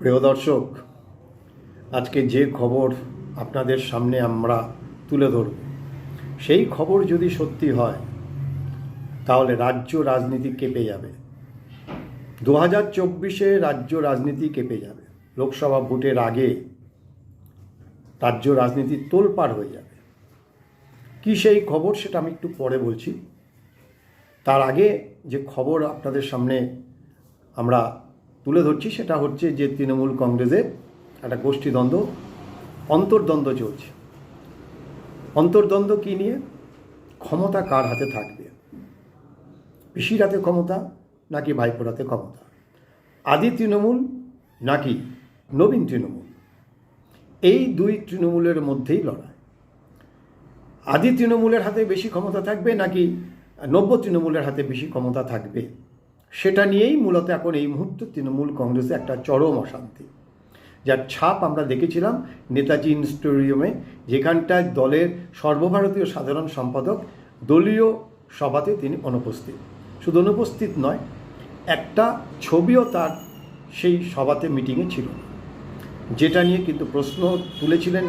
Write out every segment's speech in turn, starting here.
প্রিয় দর্শক, আজকে যে খবর আপনাদের সামনে আমরা তুলে ধরব, সেই খবর যদি সত্যি হয়, তাহলে রাজ্য রাজনীতি কেঁপে যাবে। দু হাজার চব্বিশে রাজ্য রাজনীতি কেঁপে যাবে। লোকসভা ভোটের আগে রাজ্য রাজনীতি তোলপাড় হয়ে যাবে। কি সেই খবর সেটা আমি একটু পরে বলছি। তার আগে যে খবর আপনাদের সামনে আমরা তুলে ধরছি, সেটা হচ্ছে যে তৃণমূল কংগ্রেসের একটা গোষ্ঠীদ্বন্দ্ব, অন্তর্দ্বন্দ্ব চলছে। অন্তর্দ্বন্দ্ব কী নিয়ে? ক্ষমতা কার হাতে থাকবে? পিসির হাতে ক্ষমতা নাকি ভাইপোর হাতে ক্ষমতা? আদি তৃণমূল নাকি নবীন তৃণমূল? এই দুই তৃণমূলের মধ্যেই লড়াই। আদি তৃণমূলের হাতে বেশি ক্ষমতা থাকবে নাকি নব্য তৃণমূলের হাতে বেশি ক্ষমতা থাকবে? সেটা নিয়েই মূলত এখন এই মুহূর্তে তৃণমূল কংগ্রেসে একটা চরম অশান্তি। যার ছাপ আমরা দেখেছিলাম নেতাজি স্টেডিয়ামে যেখানটায় দলের সর্বভারতীয় সাধারণ সম্পাদক দলীয় সভাতে তিনি অনুপস্থিত। শুধু অনুপস্থিত নয়, একটা ছবিও তার সেই সভাতে মিটিংয়ে ছিল যেটা নিয়ে কিন্তু প্রশ্ন তুলেছিলেন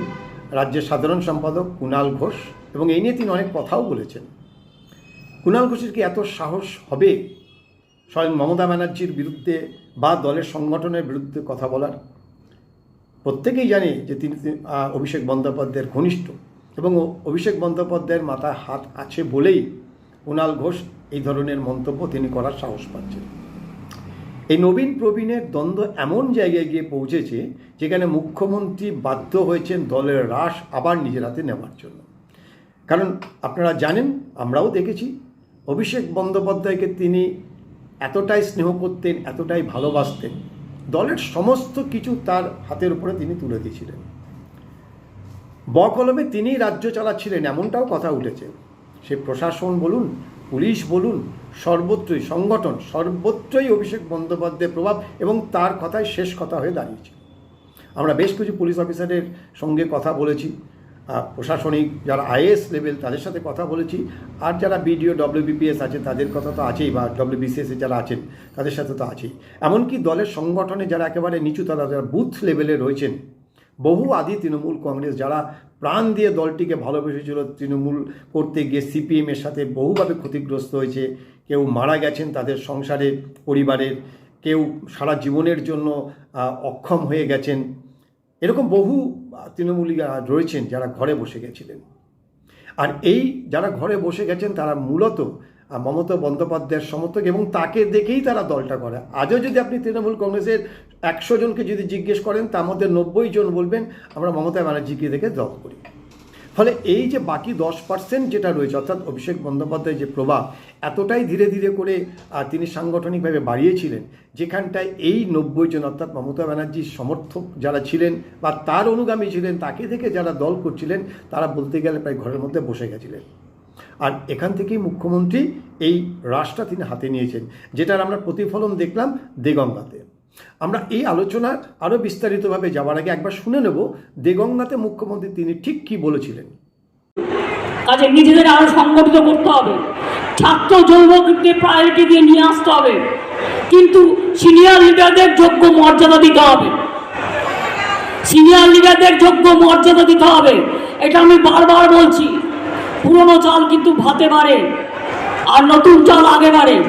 রাজ্যের সাধারণ সম্পাদক কুণাল ঘোষ, এবং এই নিয়ে তিনি অনেক কথাও বলেছেন। কুণাল ঘোষের কি এত সাহস হবে? স্বয়ং মমতা ব্যানার্জির বিরুদ্ধে বা দলের সংগঠনের বিরুদ্ধে কথা বলার। প্রত্যেকেই জানে যে তিনি অভিষেক বন্দ্যোপাধ্যায়ের ঘনিষ্ঠ এবং অভিষেক বন্দ্যোপাধ্যায়ের মাথায় হাত আছে বলেই কুণাল ঘোষ এই ধরনের মন্তব্য তিনি করার সাহস পাচ্ছেন। এই নবীন প্রবীণের দ্বন্দ্ব এমন জায়গায় গিয়ে পৌঁছেছে যেখানে মুখ্যমন্ত্রী বাধ্য হয়েছেন দলের হ্রাস আবার নিজের হাতে নেওয়ার জন্য। কারণ আপনারা জানেন, আমরাও দেখেছি, অভিষেক বন্দ্যোপাধ্যায়কে তিনি এতটাই স্নেহ করতেন, এতটাই ভালোবাসতেন, দলের সমস্ত কিছু তার হাতের উপরে তিনি তুলে দিয়েছিলেন। বকলমে তিনিই রাজ্য চালাচ্ছিলেন, এমনটাও কথা উঠেছে। সে প্রশাসন বলুন, পুলিশ বলুন, সর্বত্রই সংগঠন, সর্বত্রই অভিষেক বন্দ্যোপাধ্যায়ের প্রভাব এবং তার কথাই শেষ কথা হয়ে দাঁড়িয়েছে। আমরা বেশ কিছু পুলিশ অফিসারের সঙ্গে কথা বলেছি। প্রশাসনিক যারা আইএস লেভেল, তাদের সাথে কথা বলেছি। আর যারা বিডিও, ডব্লিউবিপিএস আছে, তাদের কথা তো আছেই, বা ডব্লিউবিসিএস যারা আছেন, তাদের সাথে তো আছেই। এমনকি দলের সংগঠনে যারা একেবারে নিচু তারা যারা বুথ লেভেলে রয়েছেন, বহু আদি তৃণমূল কংগ্রেস, যারা প্রাণ দিয়ে দলটিকে ভালোবেসেছিল তৃণমূল করতে গিয়ে সিপিএমের সাথে বহুভাবে ক্ষতিগ্রস্ত হয়েছে, কেউ মারা গেছেন তাদের সংসারে, পরিবারের, কেউ সারা জীবনের জন্য অক্ষম হয়ে গেছেন। এরকম বহু তৃণমূলী তৃণমূলীরা রয়েছেন যারা ঘরে বসে গেছিলেন। আর এই যারা ঘরে বসে গেছেন, তারা মূলত মমতা বন্দ্যোপাধ্যায়ের সমর্থক এবং তাকে দেখেই তারা দলটা করে আজও যদি আপনি তৃণমূল কংগ্রেসের একশো জনকে যদি জিজ্ঞেস করেন, তার মধ্যে নব্বই জন বলবেন, আমরা মমতা ব্যানার্জিকে দেখে দল করি। ফলে এই যে বাকি দশ পার্সেন্ট যেটা রয়েছে, অর্থাৎ অভিষেক বন্দ্যোপাধ্যায়ের যে প্রভাব, এতটাই ধীরে ধীরে করে তিনি সাংগঠনিকভাবে বাড়িয়েছিলেন, যেখানটায় এই নব্বই জন, অর্থাৎ মমতা ব্যানার্জির সমর্থক যারা ছিলেন বা তার অনুগামী ছিলেন, তাকে থেকে যারা দল করছিলেন, তারা বলতে গেলে প্রায় ঘরের মধ্যে বসে গেছিলেন। আর এখান থেকেই মুখ্যমন্ত্রী এই রাশটা তিনি হাতে নিয়েছেন, যেটার আমরা প্রতিফলন দেখলাম দেগঙ্গাতে। আমরা এই আলোচনা আরও বিস্তারিতভাবে যাওয়ার আগে একবার শুনে নেব দেগঙ্গাতে মুখ্যমন্ত্রী তিনি ঠিক কি বলেছিলেন। কাজে নিজেদের আরও সংগঠিত করতে হবে। ছাত্র যুবককে প্রায়োরিটি দিয়ে নিয়ে আসতে হবে। কিন্তু সিনিয়র লিডারদের যোগ্য মর্যাদা দিতে হবে। সিনিয়র লিডারদের যোগ্য মর্যাদা দিতে হবে। এটা আমি বারবার বলছি। পুরনো চাল কিন্তু ভাতে বাড়ে, আর নতুন চাল আগে বাড়ে।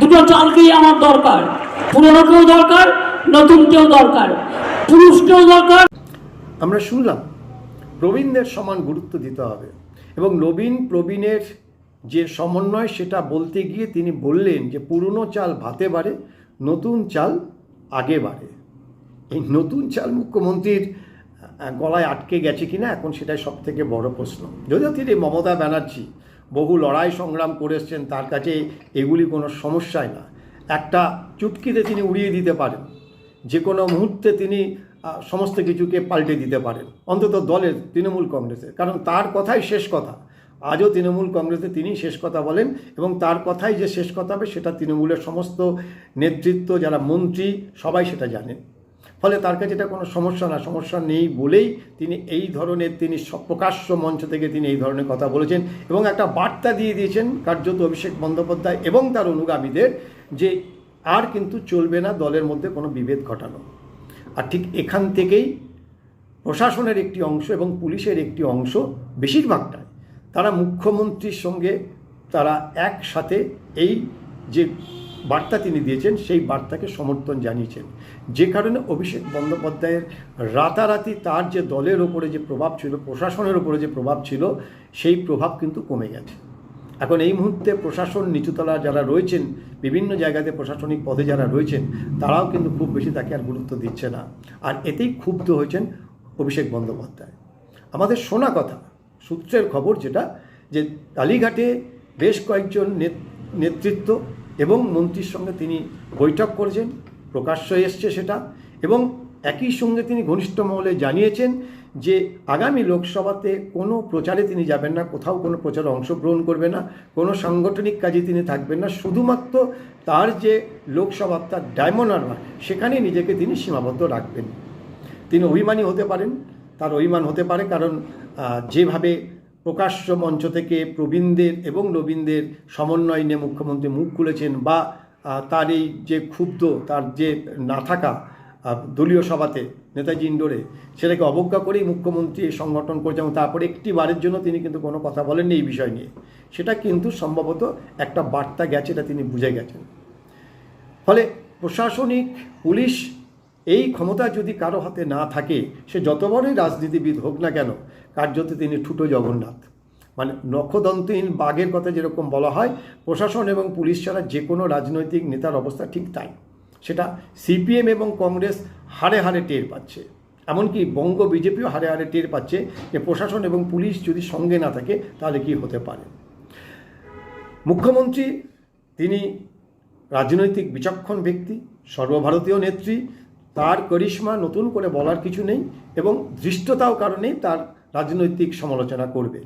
দুটো চালকেই আমার দরকার। পুরনোকেও দরকার, নতুনকেও দরকার, পুরুষকেও দরকার। আমরা শুনলাম, প্রবীণদের সমান গুরুত্ব দিতে হবে এবং নবীন প্রবীণের যে সমন্বয় সেটা বলতে গিয়ে তিনি বললেন যে, পুরনো চাল ভাতে বাড়ে, নতুন চাল আগে বাড়ে। এই নতুন চাল মুখ্যমন্ত্রীর গলায় আটকে গেছে কিনা, এখন সেটাই সব থেকে বড় প্রশ্ন। যদিও তিনি মমতা ব্যানার্জি, বহু লড়াই সংগ্রাম করে এসছেন, তার কাছে এগুলি কোনো সমস্যাই না। একটা চুটকিতে তিনি উড়িয়ে দিতে পারেন। যে কোনো মুহূর্তে তিনি সমস্ত কিছুকে পাল্টে দিতে পারেন। অন্তত দলের তৃণমূল কংগ্রেসের। কারণ তার কথাই শেষ কথা। আজও তৃণমূল কংগ্রেসে তিনি শেষ কথা বলেন এবং তার কথাই যে শেষ কথা হবে, সেটা তৃণমূলের সমস্ত নেতৃত্ব, যারা মন্ত্রী, সবাই সেটা জানেন। ফলে তার কাছে এটা কোনো সমস্যা না। সমস্যা নেই বলেই তিনি এই ধরনের, তিনি প্রকাশ্য মঞ্চ থেকে তিনি এই ধরনের কথা বলেছেন এবং একটা বার্তা দিয়ে দিয়েছেন কার্যত অভিষেক বন্দ্যোপাধ্যায় এবং তার অনুগামীদের যে আর কিন্তু চলবে না দলের মধ্যে কোনো বিভেদ ঘটানো। আর ঠিক এখান থেকেই প্রশাসনের একটি অংশ এবং পুলিশের একটি অংশ বেশিরভাগটাই তারা মুখ্যমন্ত্রীর সঙ্গে তারা একসাথে এই যে বার্তা তিনি দিয়েছেন, সেই বার্তাকে সমর্থন জানিয়েছেন। যে কারণে অভিষেক বন্দ্যোপাধ্যায়ের রাতারাতি তার যে দলের ওপরে যে প্রভাব ছিল, প্রশাসনের ওপরে যে প্রভাব ছিল, সেই প্রভাব কিন্তু কমে গেছে। এখন এই মুহূর্তে প্রশাসন নিচুতলা যারা রয়েছেন, বিভিন্ন জায়গাতে প্রশাসনিক পদে যারা রয়েছেন, তারাও কিন্তু খুব বেশি তাকে আর গুরুত্ব দিচ্ছে না। আর এতেই ক্ষুব্ধ হয়েছেন অভিষেক বন্দ্যোপাধ্যায়। আমাদের শোনা কথা, সূত্রের খবর যেটা, যে কালীঘাটে বেশ কয়েকজন নেত- নেতৃত্ব এবং মন্ত্রীর সঙ্গে তিনি বৈঠক করেছেন, প্রকাশ্য এসছে সেটা এবং একই সঙ্গে তিনি ঘনিষ্ঠ মহলে জানিয়েছেন যে আগামী লোকসভাতে কোনো প্রচারে তিনি যাবেন না, কোথাও কোনো প্রচারে অংশগ্রহণ করবে না, কোনো সাংগঠনিক কাজে তিনি থাকবেন না। শুধুমাত্র তার যে লোকসভা, তার ডায়মন্ড হারবার, সেখানে নিজেকে তিনি সীমাবদ্ধ রাখবেন। তিনি অভিমানী হতে পারেন, তার অভিমান হতে পারে কারণ যেভাবে প্রকাশ্য মঞ্চ থেকে প্রবীণদের এবং নবীনদের সমন্বয় নিয়ে মুখ্যমন্ত্রী মুখ খুলেছেন বা তার এই যে ক্ষুব্ধ, তার যে না থাকা দলীয় সভাতে নেতাজি ইন্ডোরে সেটাকে অবজ্ঞা করেই মুখ্যমন্ত্রী এই সংগঠন করেছে এবং তারপরে একটি বারের জন্য তিনি কিন্তু কোনো কথা বলেননি এই বিষয় নিয়ে। সেটা কিন্তু সম্ভবত একটা বার্তা গেছে, এটা তিনি বুঝে গেছেন। ফলে প্রশাসনিক, পুলিশ এই ক্ষমতা যদি কারও হাতে না থাকে, সে যত বড়ই রাজনীতিবিদ হোক না কেন, কার্যত তিনি ঠুটো জগন্নাথ। মানে নখদন্তহীন বাঘের কথা যেরকম বলা হয়, প্রশাসন এবং পুলিশ ছাড়া যে কোনো রাজনৈতিক নেতার অবস্থা ঠিক তাই। সেটা সিপিএম এবং কংগ্রেস হারে হারে টের পাচ্ছে। এমনকি বঙ্গ বিজেপিও হারে হারে টের পাচ্ছে যে প্রশাসন এবং পুলিশ যদি সঙ্গে না থাকে, তাহলে কি হতে পারে? মুখ্যমন্ত্রী, তিনি রাজনৈতিক বিচক্ষণ ব্যক্তি, সর্বভারতীয় নেত্রী, তার করিশ্মা নতুন করে বলার কিছু নেই এবং দৃষ্টতাও কারণেই তার রাজনৈতিক সমালোচনা করবে।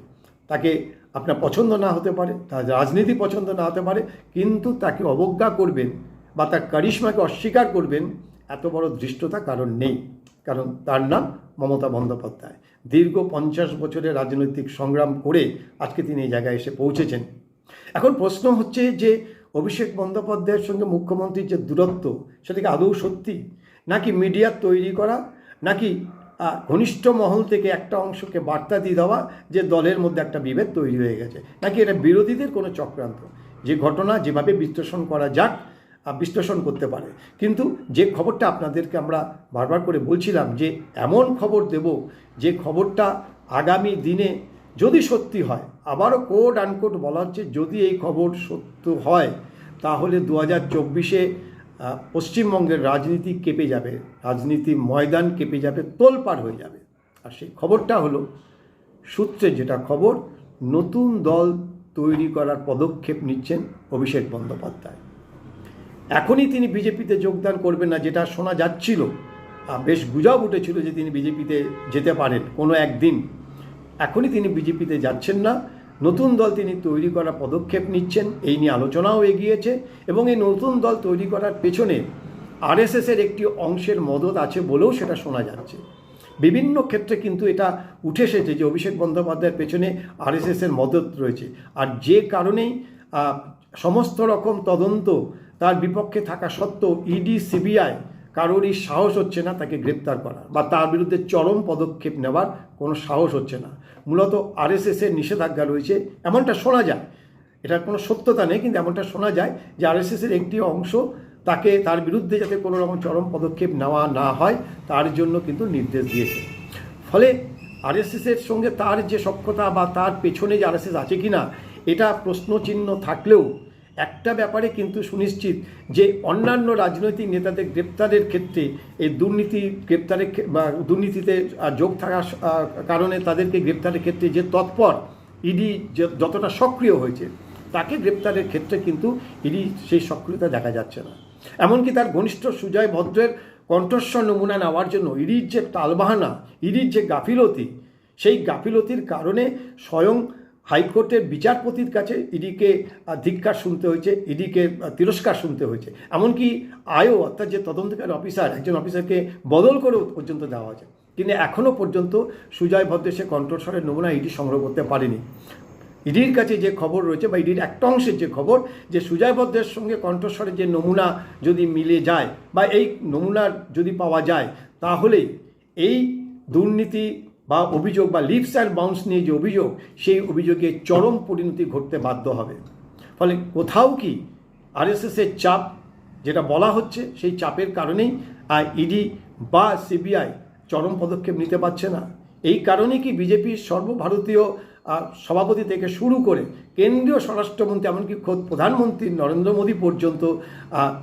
তাকে আপনার পছন্দ না হতে পারে, তার রাজনীতি পছন্দ না হতে পারে, কিন্তু তাকে অবজ্ঞা করবেন বা তার কারিশ্মাকে অস্বীকার করবেন, এত বড় দৃষ্টতা কারণ নেই। কারণ তার নাম মমতা বন্দ্যোপাধ্যায়। দীর্ঘ পঞ্চাশ বছরের রাজনৈতিক সংগ্রাম করে আজকে তিনি এই জায়গায় এসে পৌঁছেছেন। এখন প্রশ্ন হচ্ছে যে, অভিষেক বন্দ্যোপাধ্যায়ের সঙ্গে মুখ্যমন্ত্রীর যে দূরত্ব সেটাকে আদৌ সত্যি? নাকি মিডিয়ার তৈরি করা? নাকি ঘনিষ্ঠ মহল থেকে একটা অংশকে বার্তা দিয়ে দেওয়া যে দলের মধ্যে একটা বিভেদ তৈরি হয়ে গেছে? নাকি এটা বিরোধীদের কোনো চক্রান্ত? যে ঘটনা যেভাবে বিশ্লেষণ করা যাক বিশ্লেষণ করতে পারে। কিন্তু যে খবরটা আপনাদেরকে আমরা বারবার করে বলছিলাম যে এমন খবর দেব, যে খবরটা আগামী দিনে যদি সত্যি হয়, আবারও কোড আনকোড বলা হচ্ছে, যদি এই খবর সত্য হয়, তাহলে দু হাজার চব্বিশে পশ্চিমবঙ্গের রাজনীতি কেঁপে যাবে, রাজনীতি ময়দান কেঁপে যাবে, তোলপাড় হয়ে যাবে। আর সেই খবরটা হলো সূত্রে যেটা খবর, নতুন দল তৈরি করার পদক্ষেপ নিচ্ছেন অভিষেক বন্দ্যোপাধ্যায়। এখনই তিনি বিজেপিতে যোগদান করবেন না, যেটা শোনা যাচ্ছিল। বেশ গুজব উঠেছিল যে তিনি বিজেপিতে যেতে পারেন কোনো একদিন। এখনই তিনি বিজেপিতে যাচ্ছেন না। নতুন দল তিনি তৈরি করার পদক্ষেপ নিচ্ছেন, এই নিয়ে আলোচনাও এগিয়েছে এবং এই নতুন দল তৈরি করার পেছনে আরএসএসের একটি অংশের মদত আছে বলেও সেটা শোনা যাচ্ছে। বিভিন্ন ক্ষেত্রে কিন্তু এটা উঠে এসেছে যে অভিষেক বন্দ্যোপাধ্যায়ের পেছনে আরএসএসের মদত রয়েছে। আর যে কারণেই সমস্ত রকম তদন্ত তার বিপক্ষে থাকা সত্ত্বেও ইডি, সিবিআই কারোরই সাহস হচ্ছে না তাকে গ্রেপ্তার করার বা তার বিরুদ্ধে চরম পদক্ষেপ নেওয়ার কোনো সাহস হচ্ছে না। মূলত আরএসএসের নিষেধাজ্ঞা রয়েছে। এমনটা শোনা যায়। এটার কোনো সত্যতা নেই, কিন্তু এমনটা শোনা যায় যে আরএসএসের একটি অংশ তাকে তার বিরুদ্ধে যাতে কোনো রকম চরম পদক্ষেপ নেওয়া না হয়, তার জন্য কিন্তু নির্দেশ দিয়েছে। ফলে আরএসএসের সঙ্গে তার যে সক্ষতা বা তার পেছনে যে আরএসএস আছে কি না এটা প্রশ্নচিহ্ন থাকলেও একটা ব্যাপারে কিন্তু সুনিশ্চিত যে অন্যান্য রাজনৈতিক নেতাদের গ্রেপ্তারের ক্ষেত্রে এই দুর্নীতি গ্রেপ্তারের বা দুর্নীতিতে যোগ থাকার কারণে তাদেরকে গ্রেপ্তারের ক্ষেত্রে যে তৎপর ইডি যতটা সক্রিয় হয়েছে, তাকে গ্রেপ্তারের ক্ষেত্রে কিন্তু ইডি সেই সক্রিয়তা দেখা যাচ্ছে না। এমনকি তার ঘনিষ্ঠ সুজয় ভদ্রের কণ্ঠস্বর নমুনা নেওয়ার জন্য ইডির যে টালবাহানা ইডির যে গাফিলতি, সেই গাফিলতির কারণে স্বয়ং হাইকোর্টের বিচারপতির কাছে ইডিকে আহ, ধিক্কার শুনতে হয়েছে ইডিকে তিরস্কার শুনতে হয়েছে। এমনকি আয়ও অর্থাৎ যে তদন্তকারী অফিসার একজন অফিসারকে বদল করেও পর্যন্ত দেওয়া হয়েছে। কিন্তু এখনও পর্যন্ত সুজয় ভদ্রের সে কণ্ঠস্বরের নমুনা ইডি সংগ্রহ করতে পারেনি। ইডির কাছে যে খবর রয়েছে বা ইডির একটা অংশের যে খবর যে সুজয় ভদ্রের সঙ্গে কণ্ঠস্বরের যে নমুনা যদি মিলে যায় বা এই নমুনার যদি পাওয়া যায় তাহলে এই দুর্নীতি বা অভিযোগ বা লিপস অ্যান্ড বাউন্স নিয়ে যে অভিযোগ, সেই অভিযোগে চরম পরিণতি ঘটতে বাধ্য হবে। ফলে কোথাও কি আরএসএসের চাপ যেটা বলা হচ্ছে, সেই চাপের কারণেই আর ইডি বা সিবিআই চরম পদক্ষেপ নিতে পারছে না। এই কারণেই কি বিজেপির সর্বভারতীয় সভাপতি থেকে শুরু করে কেন্দ্রীয় স্বরাষ্ট্রমন্ত্রী, এমনকি খোদ প্রধানমন্ত্রী নরেন্দ্র মোদী পর্যন্ত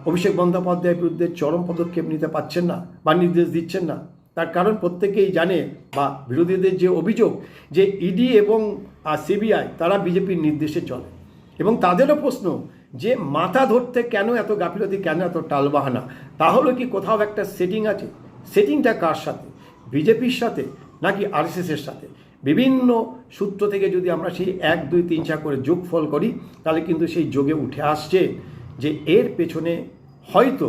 অভিষেক বন্দ্যোপাধ্যায়ের বিরুদ্ধে চরম পদক্ষেপ নিতে পারছেন না বা নির্দেশ দিচ্ছেন না। তার কারণ প্রত্যেকেই জানে বা বিরোধীদের যে অভিযোগ যে ইডি এবং সিবিআই তারা বিজেপির নির্দেশে চলে। এবং তাদেরও প্রশ্ন যে মাথা ধরতে কেন এত গাফিলতি, কেন এত টালবাহানা? তাহলে কি কোথাও একটা সেটিং আছে? সেটিংটা কার সাথে? বিজেপির সাথে নাকি আরএসএসের সাথে? বিভিন্ন সূত্র থেকে যদি আমরা সেই এক, দুই, তিন, চার করে যোগফল করি, তাহলে কিন্তু সেই যোগে উঠে আসছে যে এর পেছনে হয়তো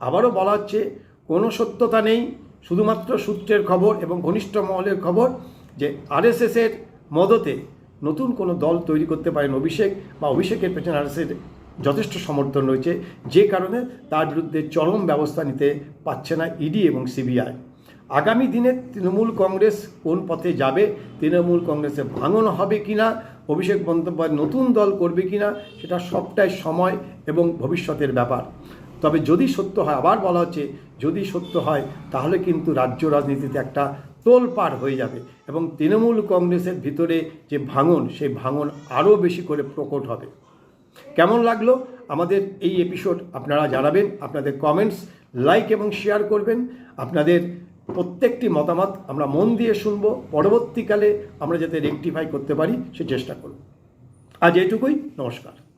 আবারও বলা হচ্ছে কোনো সত্যতা নেই শুধুমাত্র সূত্রের খবর এবং ঘনিষ্ঠ মহলের খবর যে আরএসএসের মদতে নতুন কোনো দল তৈরি করতে পারেন অভিষেক বা অভিষেকের পেছনে আরএসএর যথেষ্ট সমর্থন রয়েছে, যে কারণে তার বিরুদ্ধে চরম ব্যবস্থা নিতে পারছে না ইডি এবং সিবিআই আগামী দিনে তৃণমূল কংগ্রেস কোন পথে যাবে, তৃণমূল কংগ্রেসে ভাঙন হবে কিনা, অভিষেক বন্দ্যোপাধ্যায় নতুন দল করবে কিনা, সেটা সবটাই সময় এবং ভবিষ্যতের ব্যাপার। তবে যদি সত্য হয়, আবার বলা হচ্ছে যদি সত্য হয়, তাহলে কিন্তু রাজ্য রাজনীতিতে একটা তোলপাড় হয়ে যাবে এবং তৃণমূল কংগ্রেসের ভিতরে যে ভাঙন, সেই ভাঙন আরও বেশি করে প্রকট হবে। কেমন লাগল আমাদের এই এপিসোড আপনারা জানাবেন, আপনাদের কমেন্টস লাইক এবং শেয়ার করবেন। আপনাদের প্রত্যেকটি মতামত আমরা মন দিয়ে শুনব। পরবর্তীকালে আমরা যাতে রেকটিফাই করতে পারি, সে চেষ্টা করব। আজ এটুকুই নমস্কার।